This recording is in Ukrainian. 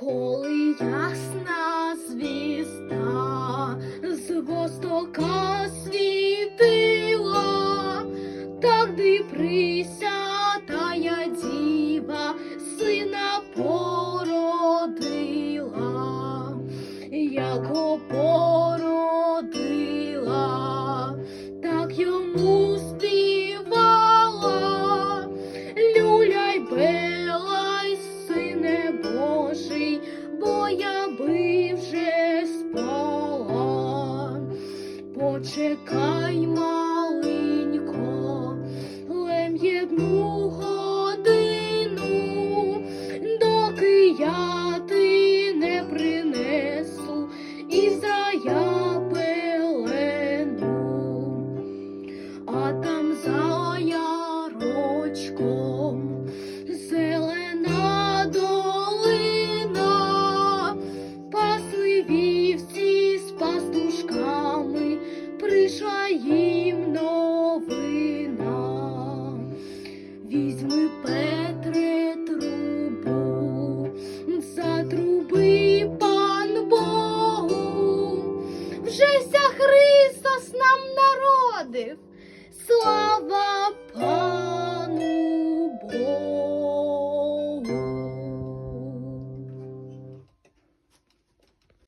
Коли ясна звізда з востока світила, так дивися, тая діва сина породила, яко породила, так йому співала, Почекай, маленько, лем єдну годину, доки я ти не принесу із рая пелену, а там за ярочком зелена долина, пасли вівці з прийшла їм новина. Візьми Петре трубу, затруби пан Богу, вже ся Христос нам народив. Слава